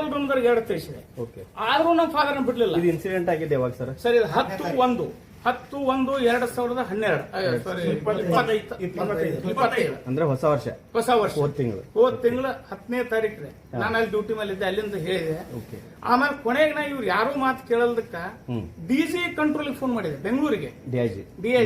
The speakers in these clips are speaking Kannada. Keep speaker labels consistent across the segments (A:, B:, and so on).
A: ಕಂಟ್ರೋಲ್ ಒಂದರಿಗೆ ಎರಡು ತಿಳಿಸಿದೆ ಆದ್ರೂ ನಮ್ಮ ಫಾದರ್ ಬಿಡ್ಲಿಲ್ಲ.
B: ಇದು ಇನ್ಸಿಡೆಂಟ್ ಆಗಿದೆ ಯಾವಾಗ ಸರ್
A: ಸರ್ ಇದು ಹತ್ತು ಒಂದು. ಹತ್ತು ಒಂದು ಎರಡ್ ಸಾವಿರದ ಹನ್ನೆರಡು.
B: ಅಂದ್ರೆ ಹೊಸ ವರ್ಷ.
A: ಹೊಸ ವರ್ಷ.
B: ಹೋದ್ ತಿಂಗಳು.
A: ಹೋದ್ ತಿಂಗಳು ಹತ್ತನೇ ತಾರೀಕು ನಾನು ಅಲ್ಲಿ ಡ್ಯೂಟಿ ಮೇಲೆ ಇದ್ದೆ ಅಲ್ಲಿಂದ ಹೇಳಿದೆ.
B: ಓಕೆ.
A: ಆಮೇಲೆ ಕೊನೆಗೆ ನಾ ಇವ್ರು ಯಾರು ಮಾತು ಕೇಳಲ್ದಕ್ಕ ಡಿ ಸಿ ಕಂಟ್ರೋಲಿಗೆ ಫೋನ್ ಮಾಡಿದೆ ಬೆಂಗಳೂರಿಗೆ.
B: ಡಿಐಜಿ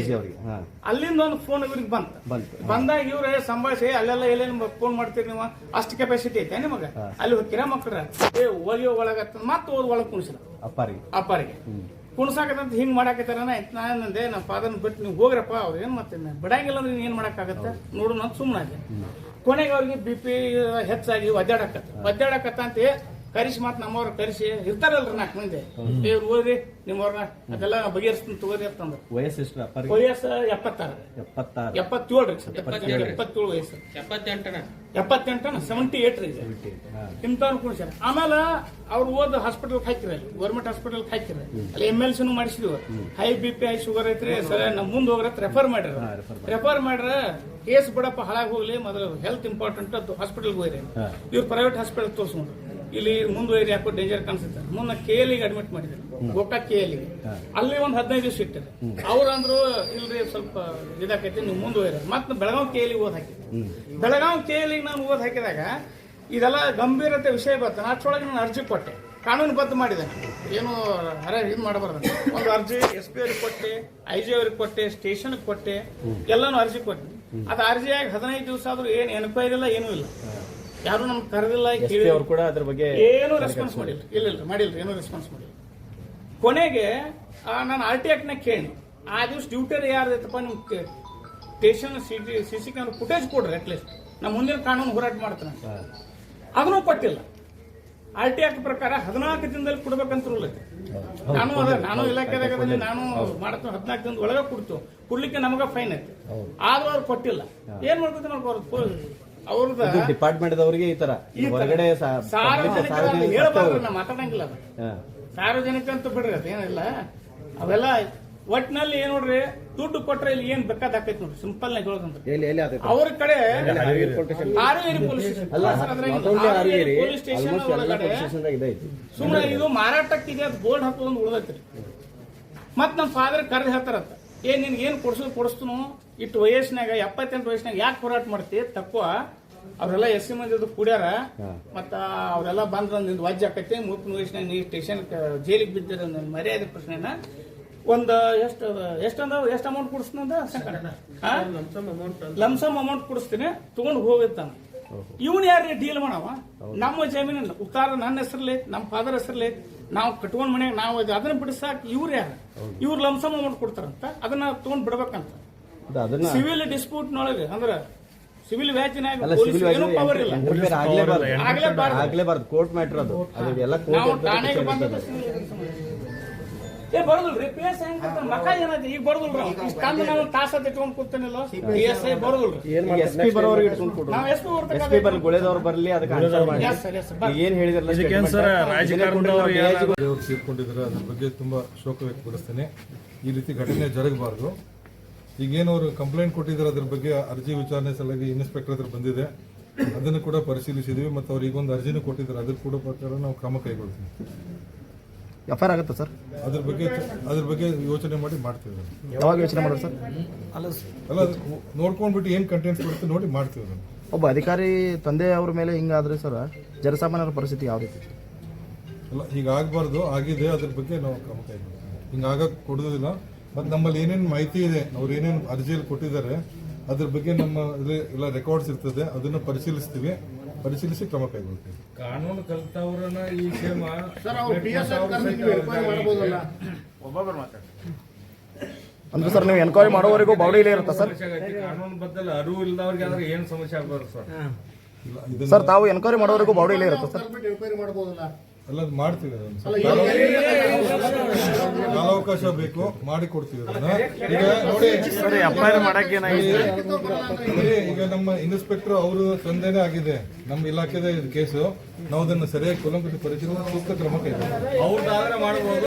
A: ಜಿ
B: ಅವರಿಗೆ
A: ಅಲ್ಲಿಂದ ಒಂದು ಫೋನ್ ಇವ್ರಿಗೆ ಬಂತ.
B: ಬಂತು.
A: ಬಂದಾಗ ಇವ್ರ ಸಂಭಾಷಿ ಅಲ್ಲೆಲ್ಲ ಎಲ್ಲೇನು ಫೋನ್ ಮಾಡ್ತೀರಿ ನೀವು? ಅಷ್ಟು ಕೆಪಾಸಿಟಿ ಐತೆ ನಿಮಗ? ಅಲ್ಲಿ ಹೋಗಿರ ಮಕ್ಕಳ ಏ ಓದಿ ಒಳಗತ್ತ ಮತ್ತೆ ಓದ್ ಒಳಗ್ ಕುಣಿಸಿಲ್ಲ
B: ಅಪ್ಪಾರಿಗೆ.
A: ಅಪ್ಪಾರಿಗೆ.
B: ಹ್ಮ್.
A: ಕುಣ್ಸಾಕತ್ತಂತ ಹಿಂಗ್ ಮಾಡಾಕತ್ತಾರ ನಾನು ನಮ್ಮ ಫಾದರ್ನ ಬಿಟ್ಟು ನೀವು ಹೋಗ್ರಪ್ಪ, ಅವ್ರು ಏನ್ ಮತ್ತೆ ಬಿಡಂಗಿಲ್ಲ ಅಂದ್ರೆ ಏನು ಮಾಡಕ್ಕಾಗತ್ತೆ ನೋಡು ಅಂತ ಕೊನೆಗೆ ಅವ್ರಿಗೆ ಬಿ ಪಿ ಹೆಚ್ಚಾಗಿ ಒದ್ದಾಡಕತ್ತ. ಒದ್ದಾಡಕತ್ತ ಅಂತ ಕರಿಸಿ ಮಾತ್ ನಮ್ಮವ್ರ ಕರೆಸಿ. ಇರ್ತಾರಲ್ರಿ ನಾಲ್ಕು ಮಂದಿ. ಇವ್ರು ಓದ್ರಿ ನಿಮ್ಮವ್ರನ್ನ ಅದೆಲ್ಲ ಬಗೆಹರಿಸ್ತೀನಿ ತಗೋರಿ ಅಂತಂದ್ರೆ.
B: ವಯಸ್ಸು ಎಷ್ಟು ಅಪ್ಪಾರಿ
A: ವಯಸ್ಸು ಎಪ್ಪತ್ತಾರು.
B: ಎಪ್ಪತ್ತಾರು.
A: ಎಪ್ಪತ್ತೇಳು ರೀ ಎಪ್ಪತ್ತೇಳು ವಯಸ್ಸು.
C: ಎಪ್ಪತ್ತೆಂಟನ?
A: ಎಪ್ಪತ್ತೆಂಟನ? ಸೆವೆಂಟಿ ಏಟ್ ರೀ ಇಂಥವ್ರು ಕುಣಿಸ್ಯಾರ ಆಮೇಲೆ ಅವ್ರು ಓದ್ ಹಾಸ್ಪಿಟಲ್ ಹಾಕಿರ ಗೌರ್ಮೆಂಟ್ ಹಾಸ್ಪಿಟಲ್ ಹಾಕಿರ ಅಲ್ಲಿ. ಎಂ ಎಲ್ ಸಿನು ಮಾಡಿಸಿದ್ವಿ. High B P high sugar ಐತ್ರಿ ಸರ್ ನಮ್ಮ ಮುಂದೆ ಹೋಗ್ರ ರೆಫರ್ ಮಾಡ್ಯಾರ. ರೆಫರ್ ಮಾಡ್ರ ಕೇಸ್ ಬಿಡಪ್ಪ ಹಾಳಾಗಿ ಹೋಗ್ಲಿ ಮೊದಲು ಹೆಲ್ತ್ ಇಂಪಾರ್ಟೆಂಟ್ ಅದು ಹಾಸ್ಪಿಟಲ್ಗೆ ಹೋಗ್ರಿ. ಇವ್ರು ಪ್ರೈವೇಟ್ ಹಾಸ್ಪಿಟಲ್ ತೋರಿಸ್ಕೊಂಡ್ರು. ಇಲ್ಲಿ ಮುಂದುವರಿ ಯಾಕೋ ಡೇಂಜರ್ ಕಾಣಿಸುತ್ತೆ. ಮುನ್ನ ಕೆ ಎಲ್ಗೆ ಅಡ್ಮಿಟ್ ಮಾಡಿದ್ರು. ಗೋಕಾ ಕೆ ಎಲ್ಗೆ ಅಲ್ಲಿ ಒಂದು ಹದಿನೈದು ದಿವಸ ಇಟ್ಟಿದೆ ಅವ್ರು ಅಂದ್ರು ಇಲ್ರಿ ಸ್ವಲ್ಪ ಇದಾಕೈತಿ ನೀವು ಮುಂದುವರಿ ಮತ್ತೆ ಬೆಳಗಾವ್ ಕೆ ಎಲ್ಗೆ ಓದ್ ಹಾಕಿದ್ರು. ಬೆಳಗಾವ್ ಕೇಲಿಗೆ ಕೇಳಿಗೆ ನಾನು ಓದ್ ಹಾಕಿದಾಗ ಇದೆಲ್ಲ ಗಂಭೀರತೆ ವಿಷಯ ಬಂತು. ಅಷ್ಟೊಳಗೆ ನಾನು ಅರ್ಜಿ ಕೊಟ್ಟೆ. ಕಾನೂನು ಕಾನೂನುಬದ್ಧ ಮಾಡಿದೆ. ಏನು ಹರ ಇದು ಮಾಡಬಾರ್ದು. ಒಂದು ಅರ್ಜಿ ಎಸ್ ಪಿ ಅವ್ರಿಗೆ ಕೊಟ್ಟೆ ಐ ಜಿ ಅವ್ರಿಗೆ ಕೊಟ್ಟೆ ಸ್ಟೇಷನ್ ಕೊಟ್ಟೆ ಎಲ್ಲಾನು ಅರ್ಜಿ ಕೊಟ್ಟೆ. ಅದು ಅರ್ಜಿಯಾಗಿ ಹದಿನೈದು ದಿವಸ ಆದ್ರೂ ಏನು ಎನ್ಕ್ವೈರಿ ಇಲ್ಲ ಏನೂ ಇಲ್ಲ. ಯಾರು ನಮ್ಗೆ ಕರೆದಿಲ್ಲ ಕೇಳಿ
B: ಅವ್ರು ಕೂಡ ಅದ್ರ ಬಗ್ಗೆ
A: ಏನು ರೆಸ್ಪಾನ್ಸ್ ಮಾಡಿಲ್ಲ. ಇಲ್ಲ ಇಲ್ಲ ಮಾಡಿಲ್ಲ ಏನು ರೆಸ್ಪಾನ್ಸ್ ಮಾಡಿಲ್ಲ. ಕೊನೆಗೆ ನಾನು ಆರ್ ಟಿ ಆಕ್ಟ್ನಾಗ ಕೇಳಿ ಆ ದಿವಸ ಡ್ಯೂಟಿ ಯಾರ್ದೈತಪ್ಪ ನಿಮ್ station C T C C camera footage ಕೊಡ್ರಿ ಅಟ್ಲೀಸ್ಟ್ ನಮ್ಮ ಮುಂದಿನ ಕಾನೂನು ಹೋರಾಟ ಮಾಡ್ತಾನೆ ಅದನ್ನೂ ಕೊಟ್ಟಿಲ್ಲ. ಆರ್ ಟಿ ಆಕ್ಟ್ ಪ್ರಕಾರ ಹದಿನಾಲ್ಕು ದಿನದಲ್ಲಿ ಕೊಡ್ಬೇಕಂತ ರೂಲ್ ಐತೆ. ನಾನು ಅದ ನಾನು ಇಲಾಖೆದಾಗ ನಾನು ಮಾಡ್ತೀನಿ ಹದಿನಾಲ್ಕು ದಿನದ ಒಳಗೆ ಕೊಡ್ತು ಕೊಡ್ಲಿಕ್ಕೆ ನಮಗೆ ಫೈನ್ ಐತೆ. ಆದ್ರೂ ಅವ್ರು ಕೊಟ್ಟಿಲ್ಲ. ಏನ್ ಮಾಡ್ಕೊತ ಮಾಡ್ಕೋರು ಅವ್ರದ
B: ಇದು ಡಿಪಾರ್ಟ್ಮೆಂಟ್ ಅವರಿಗೆ ಈ ತರ. ಹೊರಗಡೆ
A: ಹೇಳ್ಬಾರ್ದು ನಾ ಮಾತಾಡಂಗಿಲ್ಲ ಅದು. ಸಾರ್ವಜನಿಕ ಅಂತ ಬಿಡ್ರಿ ಅದೇನಿಲ್ಲ ಏನಿಲ್ಲ. ಅವೆಲ್ಲ ಒಟ್ನಲ್ಲಿ ಏನ್ ನೋಡ್ರಿ ದುಡ್ಡು ಕೊಟ್ರೆ ಇಲ್ಲಿ ಏನ್ ಬೇಕಾದಾಕೈತಿ ನೋಡ್ರಿ. ಸಿಂಪಲ್ ನಾಗ ಹೇಳೋದಂದ್ರೆ ಅವ್ರ ಕಡೆ
B: ಹಾವೇರಿ
A: ಪೊಲೀಸ್ ಸ್ಟೇಷನ್ ಪೊಲೀಸ್ ಒಳಗಡೆ ಸುಮ್ಮನೆ ಇದು ಮಾರಾಟಕ್ಕಿದೆ ಅದು ಬೋರ್ಡ್ ಹಾಕೋದು ಉಳ್ದೈತ್ರಿ ಮತ್ ನಮ್ಮ ಫಾದರ್ ಕರೆದು ಹೇಳ್ತಾರಂತ. ಏನ್ ನಿನ್ಗೆ ಏನ್ ಕೊಡ್ಸೋದು ಕೊಡಿಸ್ತನು? ಇಟ್ಟು ವಯಸ್ಸಿನಾಗ ಎಪ್ಪತ್ತೆಂಟು ವಯಸ್ಸಿನಾಗ ಯಾಕೆ ಹೋರಾಟ ಮಾಡ್ತಿ? ತಕ್ಕುವ ಅವರೆಲ್ಲ ಎಸ್ ಸಿ ಮಂದಿ ಕೂಡ್ಯಾರ. ಮತ್ತ ಅವರೆಲ್ಲ ಬಂದ್ರ ನಿಂದು ವಜ್ಜ ಆಕೈತಿ. ಮುಪ್ಪಿನ ವಯಸ್ಸಿನಾಗ ನೀ ಸ್ಟೇಷನ್ ಜೈಲಿಗೆ ಬಿದ್ದಿರ ಮರ್ಯಾದೆ ಪ್ರಶ್ನೆನ. ಒಂದ್ ಎಷ್ಟು ಎಷ್ಟಂದ ಎಷ್ಟು ಅಮೌಂಟ್ ಕೊಡಿಸ್ನಂದ ಲಮ್ಸಮ್ ಅಮೌಂಟ್ ಕೊಡಿಸ್ತೀನಿ. ತಗೊಂಡು ಹೋಗಿರ್ತಾನ ಇವನ್ ಯಾರು ಡೀಲ್ ಮಾಡವ? ನಮ್ಮ ಜಮೀನು ಉತ್ತಾರ ನನ್ನ ಹೆಸರ್ಲಿ ನಮ್ಮ ಫಾದರ್ ಹೆಸರ್ಲಿ. ನಾವು ಕಟ್ಕೊಂಡ್ ಮನ್ಯಾಗ ನಾವು ಅದನ್ನ ಬಿಡಿಸಾಕ ಇವ್ರು ಯಾರು? ಇವ್ರು ಲಮ್ಸಮ್ ಅಮೌಂಟ್ ಕೊಡ್ತಾರಂತ. ಅದನ್ನ ತಗೊಂಡ್ ಬಿಡ್ಬೇಕಂತ.
B: ಅದನ್ನ
A: ಸಿವಿಲ್ ಡಿಸ್ಪ್ಯೂಟ್ ನೊಳಗೆ ಅಂದ್ರೆ ಸಿವಿಲ್
B: ಅಲ್ಲ
A: ಏನೂ ಪವರ್ ಇಲ್ಲ.
B: ಇಂಟರ್ಫಿಯರ್ ಆಗ್ಲೇಬಾರ್ದು
A: ಆಗ್ಲೇಬಾರ್ದು.
B: ಆಗ್ಲೇಬಾರ್ದು ಕೋರ್ಟ್ ಮ್ಯಾಟರ್ ಅದು. ಅದು ಎಲ್ಲ
A: ನಾವು
B: ಕೋರ್ಟ್
A: ಏ ಬರೋದಿಲ್ರಿ ಪಿ ಎಸ್ ಐ ಮಕ ಏನೈತಿ ಈಗ ಬರೋದಿಲ್ರಿ ಅವ್ನು. ಇಷ್ಟ್ ತಂದು ನಾವು ತಾಸ ಇಟ್ಕೊಂಡ್ ಕೂತಾನಿಲ್ಲ? ಪಿ ಎಸ್ ಐ ಬರೋದಿಲ್ರಿ
B: ಎಸ್ ಪಿ ಬರೋರಿಗೆ ಇಟ್ಕೊಂಡು ಕೊಡು
A: ನಾವು ಎಷ್ಟು
B: ಎಸ್ ಪಿ ಬರ್ಲಿ ಗುಳೆದವ್ರು ಬರ್ಲಿ ಅದಕ್ಕೆ ಆನ್ಸರ್ ಮಾಡಿ
A: Yes, sir, yes, sir.
B: ಈಗ ಏನ್ ಹೇಳಿದ್ರಲ್ಲ
D: ಇದಕ್ಕೇನ್
B: statement,
D: ಸರ್,
B: ಇದನ್ನೇ
D: ರಾಜಕಾರಣದವ್ರು
B: ಕೊಟ್ರೆ ನಾವು
D: ಏನಾದ್ರು-
E: ದೇವರು ತೀರ್ಕೊಂಡಿದ್ದಾರೆ ಅದ್ರ ಬಗ್ಗೆ ತುಂಬಾ ಶೋಕ ವ್ಯಕ್ತಪಡಿಸ್ತೇನೆ. ಈ ರೀತಿ ಘಟನೆ ಜರಗಬಾರ್ದು. ಈಗೇನು ಅವರು ಕಂಪ್ಲೇಂಟ್ ಕೊಟ್ಟಿದ್ದಾರೆ ಅದ್ರ ಬಗ್ಗೆ ಅರ್ಜಿ ವಿಚಾರಣೆ ಸಲುವಾಗಿ ಇನ್ಸ್ಪೆಕ್ಟರ್ ಹತ್ರ ಬಂದಿದೆ. ಅದನ್ನು ಕೂಡ ಪರಿಶೀಲಿಸಿದ್ವಿ ಮತ್ತು ಅವ್ರು ಈಗೊಂದು ಅರ್ಜಿನೂ ಕೊಟ್ಟಿದ್ದಾರೆ. ಅದ್ರ ಕೂಡ ಪ್ರಕಾರ ನಾವು ಕ್ರಮ ಕೈಗೊಳ್ತೀವಿ.
F: ಎಫ್ ಐ ಆರ್ ಆಗುತ್ತೆ ಸರ್?
E: ಅದ್ರ ಬಗ್ಗೆ ಅದ್ರ ಬಗ್ಗೆ ಯೋಚನೆ ಮಾಡಿ ಮಾಡ್ತೀವಿ
F: ಯಾವಾಗ ಯೋಚನೆ ಮಾಡೋದು ಸರ್?
E: ಅಲ್ಲ ಅಲ್ಲ ನೋಡ್ಕೊಂಡ್ಬಿಟ್ಟು ಏನು ಕಂಟೆಂಟ್ಸ್ ಕೊಡುತ್ತೆ ನೋಡಿ ಮಾಡ್ತೀವಿ ಅದನ್ನು.
F: ಒಬ್ಬ ಅಧಿಕಾರಿ ತಂದೆ ಅವ್ರ ಮೇಲೆ ಹಿಂಗಾದರೆ ಸರ್ ಜನಸಾಮಾನ್ಯರ ಪರಿಸ್ಥಿತಿ ಯಾವ ರೀತಿ?
E: ಅಲ್ಲ ಈಗ ಆಗಬಾರ್ದು ಆಗಿದೆ ಅದ್ರ ಬಗ್ಗೆ ನಾವು ಕ್ರಮ ಕೈಗೊಳ್ತೀವಿ. ಹಿಂಗಾಗಕ್ಕೆ ಕೊಡೋದಿಲ್ಲ. ಮತ್ತು ನಮ್ಮಲ್ಲಿ ಏನೇನು ಮಾಹಿತಿ ಇದೆ ಅವ್ರು ಏನೇನು ಅರ್ಜಿಯಲ್ಲಿ ಕೊಟ್ಟಿದ್ದಾರೆ ಅದ್ರ ಬಗ್ಗೆ ನಮ್ಮ ಎಲ್ಲ ರೆಕಾರ್ಡ್ಸ್ ಇರ್ತದೆ ಅದನ್ನು ಪರಿಶೀಲಿಸ್ತೀವಿ. ಪರಿಶೀಲಿಸಿ ಕ್ರಮ ಕೈಗೊಳ್ತೀವಿ.
D: ಕಾನೂನು ಕಲ್ತವ್ರನ್ನ ಈ ಕ್ಷೇಮ
F: ಅಂದ್ರೆ ಸರ್ ನೀವು ಎನ್ಕ್ವೈರಿ ಮಾಡೋವರೆಗೂ ಬಾಡಿ ಇಲ್ಲೇ ಇರುತ್ತಾ ಸರ್?
D: ಕಾನೂನು ಬದ್ದಲ್ಲ ಅರಿವು ಇಲ್ಲದವ್ರಿಗೆ ಆದ್ರೆ ಏನ್ ಸಮಸ್ಯೆ ಆಗ್ಬಾರ್ದು ಸರ್?
F: ಸರ್ ತಾವು ಎನ್ಕ್ವೈರಿ ಮಾಡೋವರೆಗೂ ಬಾಡಿ ಇಲ್ಲೇ ಇರುತ್ತಾ ಸರ್?
E: ಎಲ್ಲ ಅದು ಮಾಡ್ತೀವಿ ಕಾಲಾವಕಾಶ ಬೇಕು ಮಾಡಿ ಕೊಡ್ತೀವಿ ಅದನ್ನ. ಈಗ ನೋಡಿ ಈಗ ನಮ್ಮ ಇನ್ಸ್ಪೆಕ್ಟರ್ ಅವರು ತಂದೆನೇ ಆಗಿದೆ. ನಮ್ಮ ಇಲಾಖೆದ ಇದು ಕೇಸು ನಾವು ಅದನ್ನು ಸರಿಯಾಗಿ ಕೂಲಂಕಷ ಪರಿಶೀಲನೆ ಸೂಕ್ತ ಕ್ರಮ ಕೈಗೊಳ್ತೀವಿ
D: ಅವ್ರದ್ದಾದ್ರೆ ಮಾಡಬಹುದು